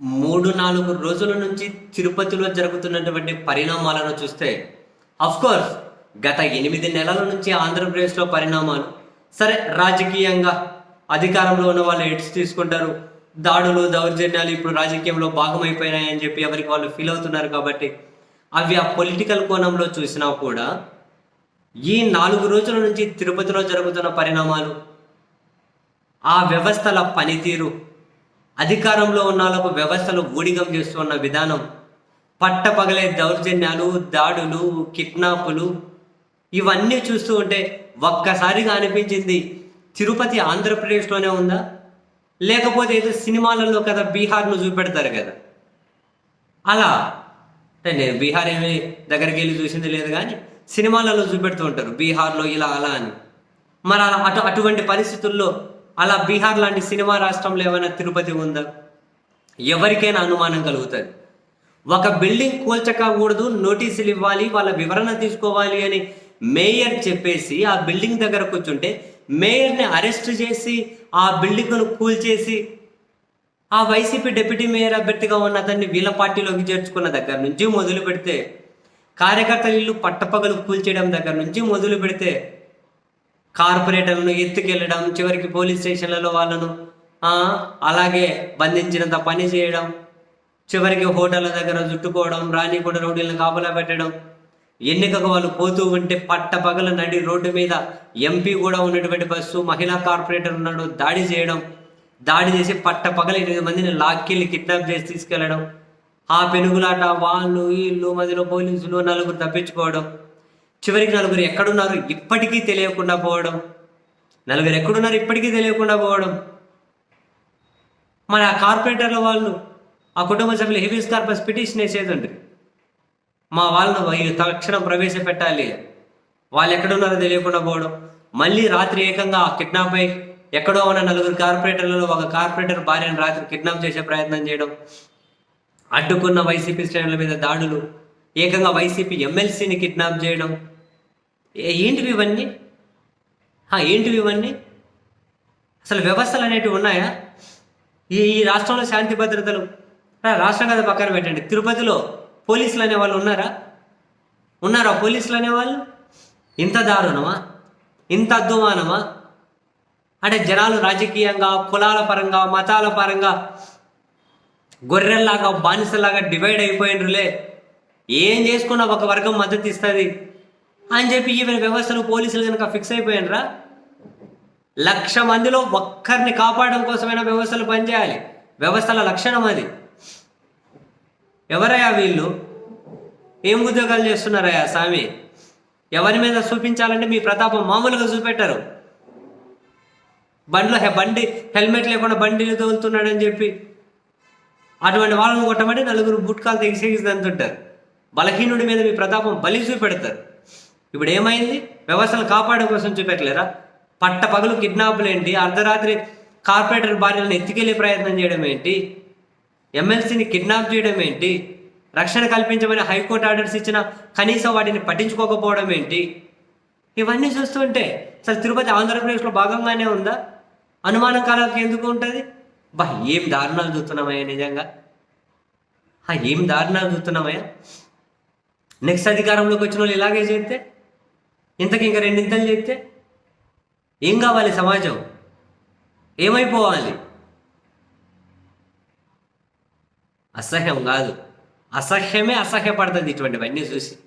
మూడు నాలుగు రోజుల నుంచి తిరుపతిలో జరుగుతున్నటువంటి పరిణామాలను చూస్తే కోర్స్ గత ఎనిమిది నెలల నుంచి ఆంధ్రప్రదేశ్లో పరిణామాలు. సరే రాజకీయంగా అధికారంలో ఉన్న వాళ్ళు ఎడ్స్ తీసుకుంటారు. దాడులు దౌర్జన్యాలు ఇప్పుడు రాజకీయంలో భాగమైపోయినాయని చెప్పి ఎవరికి వాళ్ళు ఫీల్ అవుతున్నారు కాబట్టి అవి ఆ పొలిటికల్ కోణంలో చూసినా కూడా ఈ నాలుగు రోజుల నుంచి తిరుపతిలో జరుగుతున్న పరిణామాలు ఆ వ్యవస్థల పనితీరు అధికారంలో ఉన్న వాళ్ళకు వ్యవస్థలు ఊడిగం చేస్తున్న విధానం పట్టపగలే దౌర్జన్యాలు దాడులు కిడ్నాపులు ఇవన్నీ చూస్తూ ఉంటే ఒక్కసారిగా అనిపించింది తిరుపతి ఆంధ్రప్రదేశ్లోనే ఉందా? లేకపోతే ఏదో సినిమాలలో కదా బీహార్ను చూపెడతారు కదా. అలా. అంటే నేను బీహార్ ఏమి దగ్గరికి వెళ్ళి చూసింది లేదు కానీ సినిమాలలో చూపెడుతూ ఉంటారు బీహార్లో ఇలా అలా అని. మరి అలా అటు అటువంటి పరిస్థితుల్లో అలా బీహార్ లాంటి సినిమా రాష్ట్రంలో ఏమైనా తిరుపతి ఉందా? ఎవరికైనా అనుమానం కలుగుతుంది. ఒక బిల్డింగ్ కూల్చకూడదు నోటీసులు ఇవ్వాలి వాళ్ళ వివరణ తీసుకోవాలి అని మేయర్ చెప్పేసి ఆ బిల్డింగ్ దగ్గర కూర్చుంటే మేయర్ని అరెస్ట్ చేసి ఆ బిల్డింగ్ను కూల్చేసి ఆ వైసీపీ డిప్యూటీ మేయర్ అభ్యర్థిగా ఉన్న అతన్ని వీళ్ళ పార్టీలోకి చేర్చుకున్న దగ్గర నుంచి మొదలు పెడితే కార్యకర్తలు ఇల్లు పట్టపగలు కూల్చేయడం దగ్గర నుంచి మొదలు పెడితే కార్పొరేటర్లను ఎత్తుకెళ్ళడం చివరికి పోలీస్ స్టేషన్లలో వాళ్ళను అలాగే బంధించినంత పని చేయడం చివరికి హోటళ్ళ దగ్గర చుట్టుకోవడం రాని కూడా రౌడీలను కాపలా పెట్టడం ఎన్నికకు వాళ్ళు పోతూ ఉంటే పట్ట పగల నడి రోడ్డు మీద ఎంపీ కూడా ఉన్నటువంటి బస్సు మహిళా కార్పొరేటర్ ఉన్నాడు దాడి చేయడం దాడి చేసి పట్ట పగల ఎనిమిది మందిని లాక్కెళ్ళి కిడ్నాప్ చేసి తీసుకెళ్ళడం ఆ పెనుగులాట వాళ్ళు వీళ్ళు మధ్యలో పోలీసులు నలుగురు తప్పించుకోవడం చివరికి నలుగురు ఎక్కడున్నారు? ఇప్పటికీ తెలియకుండా పోవడం. నలుగురు ఎక్కడున్నారు? ఇప్పటికీ తెలియకుండా పోవడం. మరి ఆ కార్పొరేటర్ల వాళ్ళు ఆ కుటుంబ సభ్యులు హెవీస్ కార్పస్ పిటిషన్ వేసేదండి. మా వాళ్ళను తక్షణం ప్రవేశపెట్టాలి. వాళ్ళు ఎక్కడున్నారో తెలియకుండా పోవడం. మళ్ళీ రాత్రి ఏకంగా కిడ్నాప్ అయి ఎక్కడో ఉన్న నలుగురు కార్పొరేటర్లలో ఒక కార్పొరేటర్ భార్యను రాత్రి కిడ్నాప్ చేసే ప్రయత్నం చేయడం. అడ్డుకున్న వైసీపీ శ్రేణుల మీద దాడులు. ఏకంగా వైసీపీ ఎమ్మెల్సీని కిడ్నాప్ చేయడం. ఏంటివి ఇవన్నీ? ఏంటివి ఇవన్నీ? అసలు వ్యవస్థలు అనేటివి ఉన్నాయా? ఈ ఈ రాష్ట్రంలో శాంతి భద్రతలు. రాష్ట్రం కదా పక్కన పెట్టండి. తిరుపతిలో పోలీసులు అనేవాళ్ళు ఉన్నారా? ఉన్నారా పోలీసులు అనేవాళ్ళు? ఇంత దారుణమా? ఇంత అద్దుమానమా? అంటే జనాలు రాజకీయంగా కులాల పరంగా మతాల పరంగా గొర్రెల్లాగా బానిసలాగా డివైడ్ అయిపోయినరులే. ఏం చేసుకున్నా ఒక వర్గం మద్దతు ఇస్తుంది? అని చెప్పి ఈవెన్ వ్యవస్థలు పోలీసులు కనుక ఫిక్స్ అయిపోయినరా? లక్ష మందిలో ఒక్కరిని కాపాడడం కోసమైనా వ్యవస్థలు పనిచేయాలి. వ్యవస్థల లక్షణం అది. ఎవరయ్యా వీళ్ళు? ఏం ఉద్యోగాలు చేస్తున్నారయ్యా స్వామి ఎవరి మీద చూపించాలంటే మీ ప్రతాపం మామూలుగా చూపెట్టారు. బండిలో హె- బండి హెల్మెట్ లేకుండా బండిని తోలుతున్నాడని చెప్పి అటువంటి వాళ్ళని కొట్టమంటే నలుగురు బుట్కాలు తెగిసేగిస్తుంటారు బలహీనుడి మీద మీ ప్రతాపం బలి చూపెడతారు. ఇప్పుడు ఏమైంది? వ్యవస్థలు కాపాడే కోసం చూపెట్టలేరా? పట్ట పగలు కిడ్నాపులు ఏంటి? అర్ధరాత్రి కార్పొరేటర్ భార్యలను ఎత్తుకెళ్ళే ప్రయత్నం చేయడం ఏంటి? ఎమ్మెల్సీని కిడ్నాప్ చేయడం ఏంటి? రక్షణ కల్పించమని హైకోర్టు ఆర్డర్స్ ఇచ్చిన కనీసం వాటిని పట్టించుకోకపోవడం ఏంటి? ఇవన్నీ చూస్తుంటే అసలు తిరుపతి ఆంధ్రప్రదేశ్లో భాగంగానే ఉందా? అనుమానం కాలానికి ఎందుకు ఉంటుంది? బా ఏం దారుణాలు చూస్తున్నామయ్యా నిజంగా? ఆ, ఏం దారుణాలు చూస్తున్నామయ్యా? నెక్స్ట్ అధికారంలోకి వచ్చిన వాళ్ళు ఇలాగే చేస్తే? ఇంతకి ఇంకా రెండింతలు చేస్తే? ఏం కావాలి సమాజం? ఏమైపోవాలి? అసహ్యం కాదు. అసహ్యమే అసహ్యపడుతుంది ఇటువంటివన్నీ చూసి.